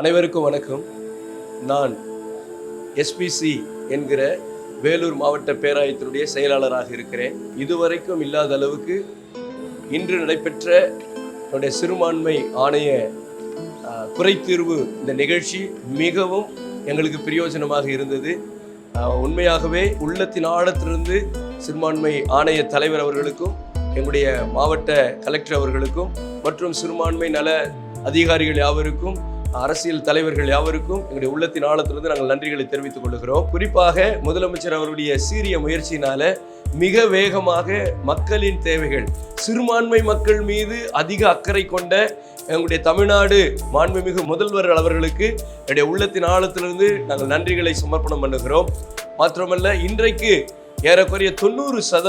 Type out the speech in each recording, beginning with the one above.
அனைவருக்கும் வணக்கம். நான் எஸ்பிசி என்கிற வேலூர் மாவட்ட பேராயத்தினுடைய செயலாளராக இருக்கிறேன். இதுவரைக்கும் இல்லாத அளவுக்கு இன்று நடைபெற்ற என்னுடைய சிறுபான்மை ஆணைய குறைத்தீர்வு இந்த நிகழ்ச்சி மிகவும் எங்களுக்கு பிரயோஜனமாக இருந்தது. உண்மையாகவே உள்ளத்தின் ஆழத்திலிருந்து சிறுபான்மை ஆணைய தலைவர் அவர்களுக்கும் எங்களுடைய மாவட்ட கலெக்டர் அவர்களுக்கும் மற்றும் சிறுபான்மை நல அதிகாரிகள் யாவருக்கும் அரசியல் தலைவர்கள் யாவருக்கும் எங்களுடைய உள்ளத்தின் ஆழத்திலிருந்து நாங்கள் நன்றிகளை தெரிவித்துக் கொள்கிறோம். குறிப்பாக முதலமைச்சர் அவருடைய சீரிய முயற்சியினால மிக வேகமாக மக்களின் தேவைகள் சிறுபான்மை மக்கள் மீது அதிக அக்கறை கொண்ட எங்களுடைய தமிழ்நாடு மாண்புமிகு முதல்வர் அவர்களுக்கு என்னுடைய உள்ளத்தின் ஆழத்திலிருந்து நாங்கள் நன்றிகளை சமர்ப்பணம் பண்ணுகிறோம். மாத்திரமல்ல இன்றைக்கு ஏறக்குறைய தொண்ணூறு சத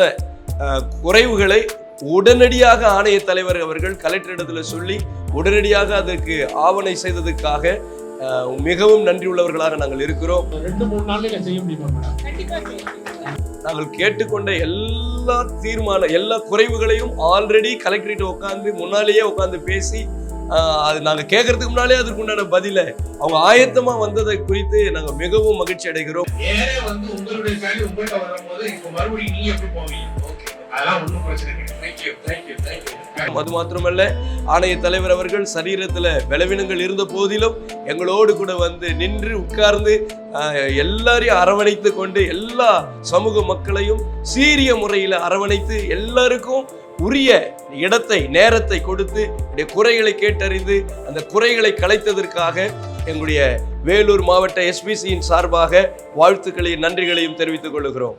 குறைவுகளை உடனடியாக ஆணைய தலைவர் அவர்கள் கலெக்டரிடத்தில் சொல்லி உடனடியாக அதற்கு ஆவணை செய்ததுக்காக மிகவும் நன்றி உள்ளவர்களாக நாங்கள் இருக்கிறோம். ரெண்டு மூணு நாள்ல செய்ய முடியுமா மேடம்? கண்டிப்பா செய்யலாம். நாங்கள் கேட்டுக்கொண்ட எல்லா தீர்மான எல்லா குறைவுகளையும் ஆல்ரெடி கலெக்டரேட் உட்காந்து முன்னாலேயே உட்காந்து பேசி அது நாங்கள் கேட்கறதுக்கு முன்னாலே அதுக்கு உண்டான பதிலை அவங்க ஆயத்தமா வந்ததை குறித்து நாங்கள் மிகவும் மகிழ்ச்சி அடைகிறோம். அதெல்லாம் ஒன்றும் பிரச்சனை கிடையாது தேங்க்யூ தேங்க்யூ தேங்க்யூ அது மாத்திரமல்ல ஆணைய தலைவர் அவர்கள் சரீரத்துல பலவீனங்கள் இருந்த போதிலும் எங்களோடு கூட வந்து நின்று உட்கார்ந்து எல்லாரையும் அரவணைத்து கொண்டு எல்லா சமூக மக்களையும் சீரிய முறையில் அரவணைத்து எல்லாருக்கும் உரிய இடத்தை நேரத்தை கொடுத்து என்னுடைய குறைகளை கேட்டறிந்து அந்த குறைகளை களைத்ததற்காக எங்களுடைய வேலூர் மாவட்ட எஸ்பிசியின் சார்பாக வாழ்த்துக்களையும் நன்றிகளையும் தெரிவித்துக் கொள்கிறோம்.